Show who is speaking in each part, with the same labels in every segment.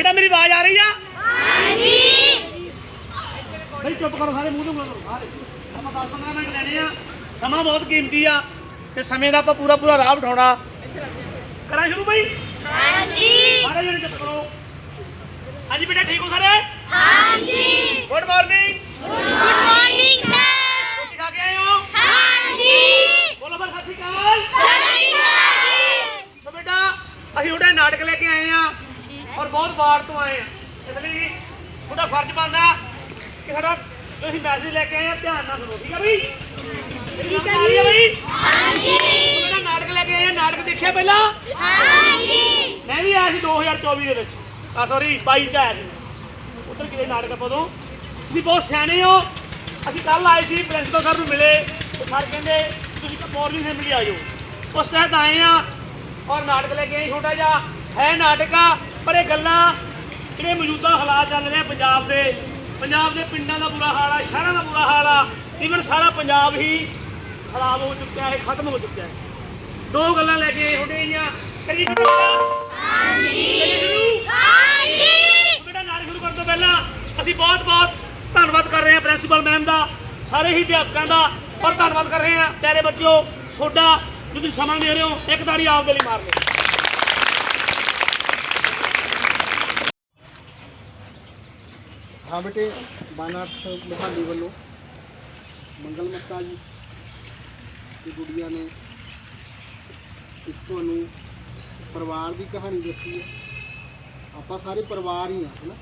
Speaker 1: ਬੇਟਾ ਮੇਰੀ ਆਵਾਜ਼ ਆ ਰਹੀ ਆ? ਬਈ ਚੁੱਪ ਕਰੋ ਸਾਰੇ ਮੂੰਹ ਤੋਂ ਕਰੋ ਸਾਰੇ। ਆਪਾਂ 10 15 ਮਿੰਟ ਲੈਣੇ ਆ। ਸਮਾਂ ਬਹੁਤ ਕੀਮਤੀ ਆ ਤੇ ਸਮੇਂ ਦਾ ਆਪਾਂ ਪੂਰਾ ਪੂਰਾ ਰਾਹ ਉਠਾਉਣਾ ਕਰਾਂ ਸ਼ੁਰੂ ਬਈ? ਸਾਰੇ ਜਣੇ ਚੁੱਪ ਕਰੋ। ਹਾਂਜੀ ਬੇਟਾ ਠੀਕ ਹੋ ਸਾਰੇ? ਗੁੱਡ ਮਾਰਨਿੰਗ ਰੋਟੀ ਖਾ ਕੇ ਆਏ ਹੋ? ਬੋਲੋ ਬਰ ਸਤਿ ਸ਼੍ਰੀ ਅਕਾਲ। ਸੋ ਬੇਟਾ ਅਸੀਂ ਉਹਦਾ ਨਾਟਕ ਲੈ ਕੇ ਆਏ ਆ। ਔਰ ਬਹੁਤ ਵਾਰ ਤੋਂ ਆਏ ਆ। ਇਸ ਲਈ ਤੁਹਾਡਾ ਫਰਜ਼ ਬਣਦਾ ਕਿ ਸਾਡਾ ਤੁਸੀਂ ਮੈਸੇਜ ਲੈ ਕੇ ਆਏ ਆ ਧਿਆਨ ਨਾਲ ਸੁਣੋ ਠੀਕ ਆ ਬਈ? ਠੀਕ ਹੈ ਜੀ। ਬਈ? ਉਹਦਾ ਨਾਟਕ ਲੈ ਕੇ ਆਏ ਆ ਨਾਟਕ ਦੇਖਿਆ ਪਹਿਲਾਂ? ਮੈਂ ਵੀ ਆਇਆ ਸੀ 2024 ਦੇ ਵਿੱਚ। ਆ ਸੌਰੀ 22 ਚ ਆਇਆ ਸੀ ਉੱਧਰ ਕਿਤੇ ਨਾਟਕ ਆਪਾਂ ਤੋਂ ਤੁਸੀਂ ਬਹੁਤ ਸਿਆਣੇ ਹੋ। ਅਸੀਂ ਕੱਲ ਆਏ ਸੀ ਪ੍ਰਿੰਸੀਪਲ ਸਰ ਨੂੰ ਮਿਲੇ। ਸਰ ਕਹਿੰਦੇ ਤੁਸੀਂ ਮੋਰਨਿੰਗ ਅਸੈਂਬਲੀ ਆ ਜਾਓ। ਉਸ ਤਹਿਤ ਆਏ ਆ ਔਰ ਨਾਟਕ ਲੈ ਕੇ ਆਏ ਛੋਟਾ ਜਿਹਾ। ਹੈ ਨਾਟਕ ਆ। ਪਰ ਇਹ ਗੱਲਾਂ ਜਿਹੜੇ ਮੌਜੂਦਾ ਹਾਲਾਤ ਚੱਲ ਰਹੇ ਪੰਜਾਬ ਦੇ ਪੰਜਾਬ ਦੇ ਪਿੰਡਾਂ ਦਾ ਬੁਰਾ ਹਾਲ ਆ ਸ਼ਹਿਰਾਂ ਦਾ ਬੁਰਾ ਹਾਲ ਆ ਈਵਨ ਸਾਰਾ ਪੰਜਾਬ ਹੀ ਖਰਾਬ ਹੋ ਚੁੱਕਿਆ ਹੈ ਖਤਮ ਹੋ ਚੁੱਕਿਆ ਹੈ। ਦੋ ਗੱਲਾਂ ਲੈ ਕੇ ਛੋਟੇ ਜਿਹੀਆਂ ਕਰੀ ਸ਼ੁਰੂ ਕਰੀ ਸ਼ੁਰੂ ਬੇਟਾ ਨਾਟਕ ਸ਼ੁਰੂ ਕਰਨ ਤੋਂ ਪਹਿਲਾਂ ਅਸੀਂ ਬਹੁਤ ਬਹੁਤ ਧੰਨਵਾਦ ਕਰ ਰਹੇ ਹਾਂ ਪ੍ਰਿੰਸੀਪਲ ਮੈਮ ਦਾ ਸਾਰੇ ਹੀ ਅਧਿਆਪਕਾਂ ਦਾ ਔਰ ਧੰਨਵਾਦ ਕਰ ਰਹੇ ਹਾਂ। ਪਿਆਰੇ ਬੱਚਿਓ ਤੁਹਾਡਾ ਜੋ ਤੁਸੀਂ ਸਮਾਂ ਦੇ ਰਹੇ ਹੋ ਇੱਕ ਤਾੜੀ ਆਪ ਦੇ ਲਈ ਮਾਰ ਲਓ।
Speaker 2: ਹਾਂ ਬੇਟੇ, ਬਾਨਾਰਸ ਮੁਹਾਲੀ ਵੱਲੋਂ ਮੰਗਲ ਮੱਤਾ ਜੀ ਤੇ ਗੁੜੀਆ ਨੇ ਇੱਕ ਤੁਹਾਨੂੰ ਪਰਿਵਾਰ ਦੀ ਕਹਾਣੀ ਦੱਸੀ ਹੈ। ਆਪਾਂ ਸਾਰੇ ਪਰਿਵਾਰ ਹੀ ਆ ਹਨਾ?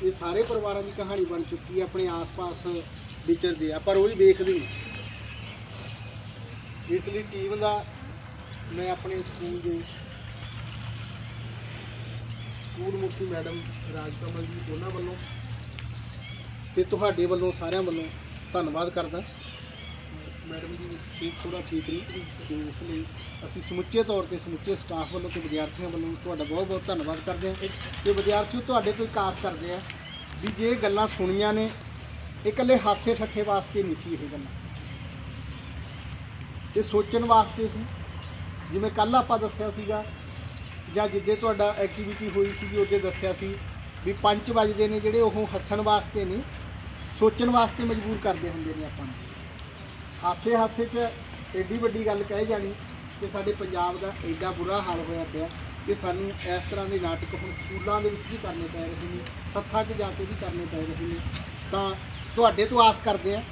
Speaker 2: ਇਹ ਸਾਰੇ ਪਰਿਵਾਰਾਂ ਦੀ ਕਹਾਣੀ ਬਣ ਚੁੱਕੀ ਹੈ, ਆਪਣੇ ਆਸ-ਪਾਸ ਵਿਚਰਦੇ ਆ ਪਰ ਉਹ ਹੀ ਵੇਖਦੇ ਨਹੀਂ ਇਸ ਲਈ ਟੀਮ ਦਾ ਮੈਂ ਆਪਣੇ ਸਕੂਲ ਦੇ ਸਕੂਲ ਮੁਖੀ ਮੈਡਮ ਰਾਜਕਮਲ ਜੀ ਉਹਨਾਂ ਵੱਲੋਂ ਤੇ ਤੁਹਾਡੇ ਵੱਲੋਂ ਸਾਰਿਆਂ ਵੱਲੋਂ ਧੰਨਵਾਦ ਕਰਦਾ। ਮੈਡਮ ਜੀ, ਸਿਹਤ ਥੋੜਾ ਠੀਕ ਨਹੀਂ ਤੇ ਇਸ ਲਈ ਅਸੀਂ ਸਮੁੱਚੇ ਤੌਰ ਤੇ ਸਮੁੱਚੇ ਸਟਾਫ ਵੱਲੋਂ ਤੇ ਵਿਦਿਆਰਥੀਆਂ ਵੱਲੋਂ ਤੁਹਾਡਾ ਬਹੁਤ ਬਹੁਤ ਧੰਨਵਾਦ ਕਰਦੇ ਹਾਂ ਤੇ ਵਿਦਿਆਰਥੀਓ, ਤੁਹਾਡੇ ਤੋਂ ਇੱਕ ਕਰਦੇ ਆ ਵੀ ਜੇ ਗੱਲਾਂ ਸੁਣੀਆਂ ਨੇ ਇਹ ਇਕੱਲੇ ਹਾਸੇ ਠੱਠੇ ਵਾਸਤੇ ਨਹੀਂ ਸੀ ਇਹ ਗੱਲਾਂ। ਇਹ ਸੋਚਣ ਵਾਸਤੇ ਸੀ। ਜਿਵੇਂ ਕੱਲ ਆਪਾਂ ਦੱਸਿਆ ਸੀਗਾ ਜਾਂ ਜਿੱਦੇ ਤੁਹਾਡਾ ਐਕਟੀਵਿਟੀ ਹੋਈ ਸੀਗੀ, ਉਹਦੇ ਦੱਸਿਆ ਸੀ ਵੀ ਪੰਜ ਵੱਜਦੇ ਨੇ ਜਿਹੜੇ ਉਹ ਹੱਸਣ ਵਾਸਤੇ ਨਹੀਂ, ਸੋਚਣ ਵਾਸਤੇ ਮਜਬੂਰ ਕਰਦੇ ਹੁੰਦੇ ਨੇ ਆਪਾਂ। ਨੂੰ ਹਾਸੇ ਹਾਸੇ 'ਚ ਐਡੀ ਵੱਡੀ ਗੱਲ ਕਹਿ ਜਾਣੀ ਕਿ ਸਾਡੇ ਪੰਜਾਬ ਦਾ ਐਡਾ ਬੁਰਾ ਹਾਲ ਹੋਇਆ ਪਿਆ ਕਿ ਸਾਨੂੰ ਇਸ ਤਰ੍ਹਾਂ ਦੇ ਨਾਟਕ ਹੁਣ ਸਕੂਲਾਂ ਦੇ ਵਿੱਚ ਵੀ ਕਰਨੇ ਪੈ ਰਹੇ ਨੇ, ਸੱਥਾਂ 'ਚ ਜਾ ਕੇ ਵੀ ਕਰਨੇ ਪੈ ਰਹੇ ਨੇ। ਤਾਂ ਤੁਹਾਡੇ ਤੋਂ ਆਸ ਕਰਦੇ ਆ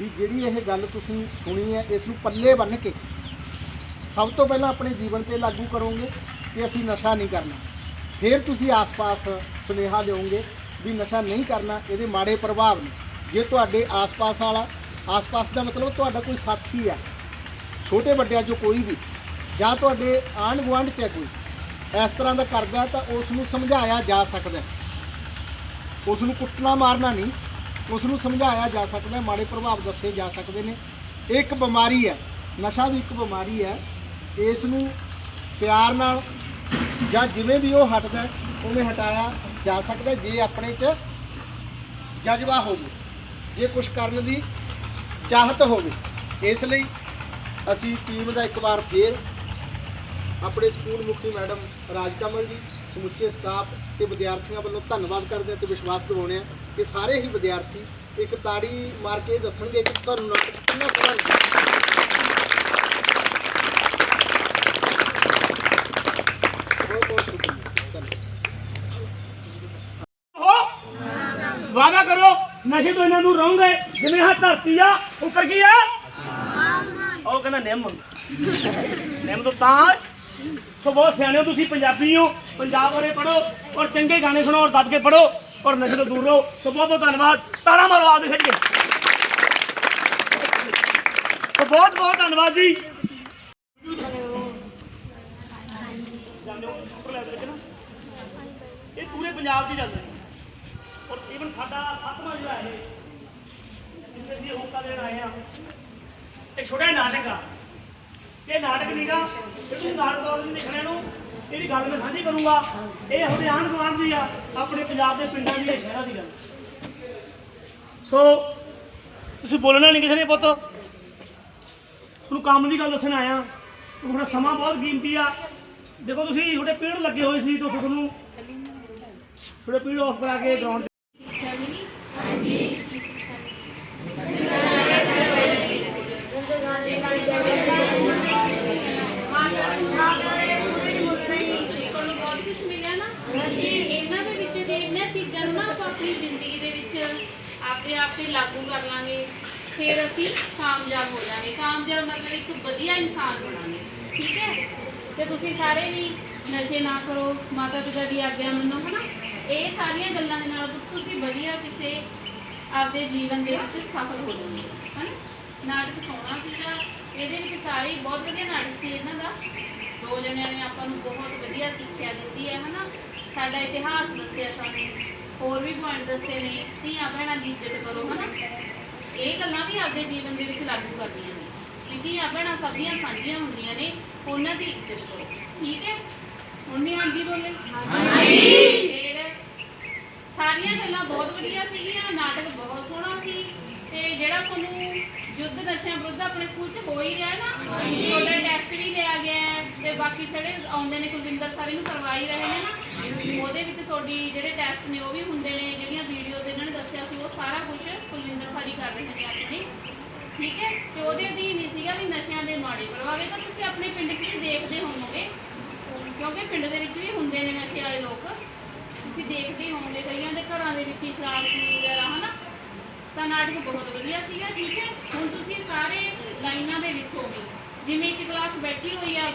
Speaker 2: ਵੀ ਜਿਹੜੀ ਇਹ ਗੱਲ ਤੁਸੀਂ ਸੁਣੀ ਹੈ, ਇਸ ਨੂੰ ਪੱਲੇ ਬੰਨ੍ਹ ਕੇ ਸਭ ਤੋਂ ਪਹਿਲਾਂ ਆਪਣੇ ਜੀਵਨ ਤੇ ਲਾਗੂ ਕਰੋਗੇ। ਕਿ ਅਸੀਂ ਨਸ਼ਾ ਨਹੀਂ ਕਰਨਾ। ਫਿਰ ਤੁਸੀਂ ਆਸ-ਪਾਸ ਸੁਨੇਹਾ ਦਿਓਗੇ ਵੀ ਨਸ਼ਾ ਨਹੀਂ ਕਰਨਾ, ਇਹਦੇ ਮਾੜੇ ਪ੍ਰਭਾਵ ਨੇ। ਜੇ ਤੁਹਾਡੇ ਆਸ-ਪਾਸ ਵਾਲਾ, ਆਸ-ਪਾਸ ਦਾ ਮਤਲਬ ਤੁਹਾਡਾ ਕੋਈ ਸਾਥੀ ਹੈ ਛੋਟੇ ਵੱਡਿਆਂ ਚੋਂ ਕੋਈ ਵੀ, ਜਾਂ ਤੁਹਾਡੇ ਆਂਢ ਗੁਆਂਢ 'ਚ ਹੈ ਕੋਈ, ਇਸ ਤਰ੍ਹਾਂ ਦਾ ਕਰਦਾ ਤਾਂ ਉਸ ਨੂੰ ਸਮਝਾਇਆ ਜਾ ਸਕਦਾ ਉਸ ਨੂੰ ਕੁੱਟਣਾ ਮਾਰਨਾ ਨਹੀਂ ਉਸ ਨੂੰ ਸਮਝਾਇਆ ਜਾ ਸਕਦਾ ਮਾੜੇ ਪ੍ਰਭਾਵ ਦੱਸੇ ਜਾ ਸਕਦੇ ਨੇ। ਇਹ ਇੱਕ ਬਿਮਾਰੀ ਹੈ, ਨਸ਼ਾ ਵੀ ਇੱਕ ਬਿਮਾਰੀ ਹੈ। ਇਸ ਨੂੰ ਪਿਆਰ ਨਾਲ ਜਾਂ ਜਿਵੇਂ ਵੀ ਉਹ ਹਟਦਾ ਉਵੇਂ ਹਟਾਇਆ ਜਾ ਸਕਦਾ ਜੇ ਆਪਣੇ 'ਚ ਜਜ਼ਬਾ ਹੋਵੇ, ਜੇ ਕੁਝ ਕਰਨ ਦੀ ਚਾਹਤ ਹੋਵੇ। ਇਸ ਲਈ ਅਸੀਂ ਟੀਮ ਦਾ ਇੱਕ ਵਾਰ ਫੇਰ ਆਪਣੇ ਸਕੂਲ ਮੁਖੀ ਮੈਡਮ ਰਾਜਕਮਲ ਜੀ, ਸਮੁੱਚੇ ਸਟਾਫ ਤੇ ਵਿਦਿਆਰਥੀਆਂ ਵੱਲੋਂ ਧੰਨਵਾਦ ਕਰਦੇ ਹਾਂ ਤੇ ਵਿਸ਼ਵਾਸ ਦਿਵਾਉਂਦੇ ਹਾਂ ਕਿ ਸਾਰੇ ਹੀ ਵਿਦਿਆਰਥੀ ਇੱਕ ਤਾੜੀ ਮਾਰ ਕੇ ਦੱਸਣਗੇ ਕਿ ਤੁਹਾਨੂੰ ਨਾਟਕ ਕਿੰਨਾ ਸੋਹਣਾ ਲੱਗਾ ਬਹੁਤ ਬਹੁਤ ਸ਼ੁਕਰੀਆ ਧੰਨਵਾਦ
Speaker 1: ਹੋ ਵਾਦਾ ਕਰੋ ਨਸ਼ੇ ਤੋਂ ਇਹਨਾਂ ਨੂੰ ਰਹੋਗੇ ਜਿਵੇਂ ਆਹ ਧਰਤੀ ਆ, ਉੱਪਰ ਕੀ ਆ? ਉਹ ਕਹਿੰਦਾ ਨਿੰਮ। ਨਿੰਮ ਤੋਂ ਤਾਂ ਸੋ ਬਹੁਤ ਸਿਆਣੇ ਹੋ ਤੁਸੀਂ, ਪੰਜਾਬੀ ਹੋ, ਪੰਜਾਬ ਬਾਰੇ ਪੜੋ ਔਰ ਚੰਗੇ ਗਾਣੇ ਸੁਣੋ ਔਰ ਦੱਬ ਕੇ ਪੜੋ ਔਰ ਨਸ਼ੇ ਤੋਂ ਦੂਰ ਰਹੋ। ਸੋ ਬਹੁਤ ਬਹੁਤ ਧੰਨਵਾਦ। ਤਾਰਾ ਮਾਰੋ ਆਪ ਦੇ ਖੱਜੇ ਸੋ ਬਹੁਤ ਬਹੁਤ ਧੰਨਵਾਦ ਜੀ। ਇਹ ਪੂਰੇ ਪੰਜਾਬ 'ਚ ਚੱਲਦਾ ਹੈ ਸਾਡਾ ਸੱਤਵਾਂ ਜਿਹੜਾ ਇਹ ਜਿੱਥੇ ਅਸੀਂ ਹੋਕਾ ਦੇਣ ਆਏ ਆ ਇੱਕ ਛੋਟਾ ਨਾਟਕ ਆ। ਇਹ ਨਾਟਕ ਨੀਗਾ ਇਹ ਤੁਸੀਂ ਨਾਟਕ ਤੌਰ ਤੇ ਦੇਖਣੇ ਨੂੰ, ਇਹਦੀ ਗੱਲ ਮੈਂ ਸਾਂਝੀ ਕਰੂੰਗਾ। ਇਹ ਹੁਣੇ ਆਂਢ ਗੁਆਂਢ ਦੀ ਆ, ਆਪਣੇ ਪੰਜਾਬ ਦੇ ਪਿੰਡਾਂ ਦੀ ਇਹ ਸ਼ਹਿਰਾਂ ਦੀ ਗੱਲ। ਸੋ ਤੁਸੀਂ ਬੋਲਣਾ ਨਹੀਂ ਕਿਸੇ ਨੇ ਪੁੱਤ। ਤੁਹਾਨੂੰ ਕੰਮ ਦੀ ਗੱਲ ਦੱਸਣ ਆਇਆ। ਤੁਹਾਡਾ ਸਮਾਂ ਬਹੁਤ ਕੀਮਤੀ ਆ। ਦੇਖੋ ਤੁਸੀਂ, ਤੁਹਾਡੇ ਪੇੜ ਲੱਗੇ ਹੋਏ ਸੀ, ਤਾਂ ਤੁਹਾਨੂੰ ਥੋੜਾ ਪੀੜ ਆਫ ਕਰਾ ਕੇ ਗਰਾਊਂਡ
Speaker 3: ਸਿੱਖਿਆ ਮਿਲੀ ਹਾਂਜੀ ਕੀ ਸਿੱਖਿਆ ਮਿਲੀ ਤੁਹਾਨੂੰ ਬਹੁਤ ਕੁਝ ਮਿਲਿਆ ਨਾ ਇਹਨਾਂ ਦੇ ਵਿੱਚ ਜੇ ਇਹਨਾਂ ਚੀਜ਼ਾਂ ਨੂੰ ਨਾ ਆਪਾਂ ਆਪਣੀ ਜ਼ਿੰਦਗੀ ਦੇ ਵਿੱਚ ਆਪਦੇ ਆਪ ਤੇ ਲਾਗੂ ਕਰ ਲਾਂਗੇ ਫਿਰ ਅਸੀਂ ਕਾਮਯਾਬ ਹੋ ਜਾਵਾਂਗੇ ਕਾਮਯਾਬ ਮਤਲਬ ਇੱਕ ਵਧੀਆ ਇਨਸਾਨ ਬਣਾਂਗੇ ਠੀਕ ਹੈ ਤੇ ਤੁਸੀਂ ਸਾਰੇ ਵੀ ਨਸ਼ੇ ਨਾ ਕਰੋ ਮਾਤਾ ਪਿਤਾ ਦੀ ਆਗਿਆ ਮੰਨੋ ਹਨਾ ਇਹ ਸਾਰੀਆਂ ਗੱਲਾਂ ਦੇ ਨਾਲ ਤੁਸੀਂ ਵਧੀਆ ਕਿਸੇ ਆਪਦੇ ਜੀਵਨ ਦੇ ਵਿੱਚ ਸਫਲ ਹੋ ਜਾਓਗੇ ਹਨਾ? ਨਾਟਕ ਸੋਹਣਾ ਸੀਗਾ ਇਹਦੇ ਵਿੱਚ ਸਾਰੇ ਬਹੁਤ ਵਧੀਆ ਨਾਟਕ ਸੀ ਇਹਨਾਂ ਦਾ। ਦੋ ਜਣਿਆਂ ਨੇ ਆਪਾਂ ਨੂੰ ਬਹੁਤ ਵਧੀਆ ਸਿੱਖਿਆ ਦਿੱਤੀ ਹੈ ਹਨਾ? ਸਾਡਾ ਇਤਿਹਾਸ ਦੱਸਿਆ ਸਾਨੂੰ ਹੋਰ ਵੀ ਪੁਆਇੰਟ ਦੱਸੇ ਨੇ ਧੀਆਂ ਭੈਣਾਂ ਦੀ ਇੱਜ਼ਤ ਕਰੋ ਹਨਾ? ਇਹ ਗੱਲਾਂ ਵੀ ਆਪਦੇ ਜੀਵਨ ਦੇ ਵਿੱਚ ਲਾਗੂ ਕਰਨੀਆਂ ਨੇ ਵੀ ਧੀਆਂ ਭੈਣਾਂ ਸਭ ਦੀਆਂ ਸਾਂਝੀਆਂ ਹੁੰਦੀਆਂ ਨੇ ਉਹਨਾਂ ਦੀ ਇੱਜ਼ਤ ਕਰੋ ਠੀਕ ਹੈ? ਹੁਣ ਨਹੀਂ ਹਾਂਜੀ ਬੋਲੇ। ਹਾਂਜੀ। ਸਾਰੀਆਂ ਗੱਲਾਂ ਬਹੁਤ ਵਧੀਆ ਸੀਗੀਆਂ ਨਾਟਕ ਬਹੁਤ ਸੋਹਣਾ ਸੀ ਤੇ ਜਿਹੜਾ ਤੁਹਾਨੂੰ ਯੁੱਧ ਨਸ਼ਿਆਂ ਵਿਰੁੱਧ ਆਪਣੇ ਸਕੂਲ 'ਚ ਹੋ ਹੀ ਰਿਹਾ ਨਾ ਤੁਹਾਡਾ ਟੈਸਟ ਵੀ ਲਿਆ ਗਿਆ ਹੈ ਤੇ ਬਾਕੀ ਜਿਹੜੇ ਆਉਂਦੇ ਨੇ ਕੁਲਵਿੰਦਰ ਸਾਰੇ ਨੂੰ ਕਰਵਾ ਹੀ ਰਹੇ ਨੇ ਨਾ ਉਹਦੇ ਵਿੱਚ ਤੁਹਾਡੀ ਜਿਹੜੇ ਟੈਸਟ ਨੇ ਉਹ ਵੀ ਹੁੰਦੇ ਨੇ ਜਿਹੜੀਆਂ ਵੀਡੀਓ ਤੇ ਇਹਨਾਂ ਨੇ ਦੱਸਿਆ ਸੀ ਉਹ ਸਾਰਾ ਕੁਝ ਕੁਲਵਿੰਦਰ ਸਾਰੀ ਕਰ ਰਹੇ ਨੇ ਆਪਣੇ। ਠੀਕ ਹੈ? ਤੇ ਉਹਦੇ ਅਧੀਨ ਹੀ ਸੀਗਾ ਵੀ ਨਸ਼ਿਆਂ ਦੇ ਮਾੜੇ ਪ੍ਰਭਾਵ। ਇਹ ਤਾਂ ਤੁਸੀਂ ਆਪਣੇ ਪਿੰਡ 'ਚ ਵੀ ਦੇਖਦੇ ਹੋਵੋਗੇ ਕਿਉਂਕਿ ਪਿੰਡ ਦੇ ਵਿੱਚ ਵੀ ਹੁੰਦੇ ਨੇ ਨਸ਼ੇ ਵਾਲੇ ਲੋਕ। ਤੁਸੀਂ ਦੇਖਦੇ ਹੋਵੋਗੇ ਦੇ ਵਿੱਚ ਹੀ ਸ਼ਰਾਬ ਪੀਣ ਵਗੈਰਾ, ਹਨਾ? ਤਾਂ ਨਾਟਕ ਬਹੁਤ ਵਧੀਆ ਸੀਗਾ, ਠੀਕ ਹੈ? ਹੁਣ ਤੁਸੀਂ ਸਾਰੇ ਲਾਈਨਾਂ ਦੇ ਵਿੱਚ ਹੋਗੇ ਜਿਵੇਂ ਇੱਕ ਕਲਾਸ ਬੈਠੀ ਹੋਈ ਆ